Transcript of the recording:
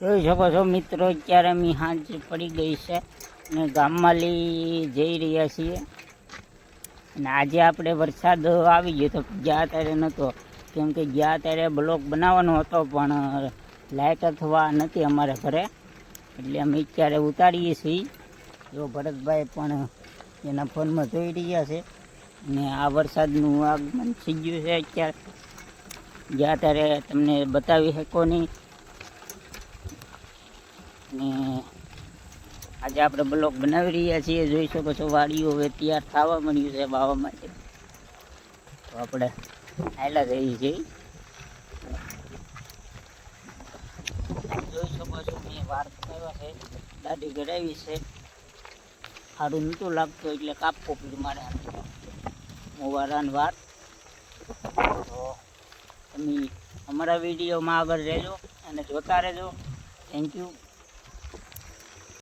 જોઈ શકો છો મિત્રો, અત્યારે અમે હાંજ પડી ગઈ છે અને ગામમાં લઈ જઈ રહ્યા છીએ. અને આજે આપણે વરસાદ આવી ગયો તો ગયા ત્યારે નહોતો કેમ કે ગયા ત્યારે બ્લોક બનાવવાનો હતો, પણ લાઇટ અથવા નથી અમારે ઘરે. એટલે અમે અત્યારે ઉતારીએ છીએ. જો ભરતભાઈ પણ એના ફોનમાં જોઈ રહ્યા છે. અને આ વરસાદનું આગમન થઈ ગયું છે અત્યારે. ગયા ત્યારે તમને બતાવી શકો નહીં. આજે આપણે બ્લોક બનાવી રહ્યા છીએ. જોઈ શકો છો વાડીઓ હવે તૈયાર થવા મળ્યું છે વાવવા માટે. તો આપણે આયલા જઈએ છીએ. જોઈ શકો છો મેં વાર કરાવ્યા છે. દાઢી કરાવી છે. સારું નહોતું લાગતું એટલે કાપવો પીડ મારે મોવારાન વાર તો તમે અમારા વિડીયોમાં આગળ રહેજો અને જોતા રહેજો. Thank you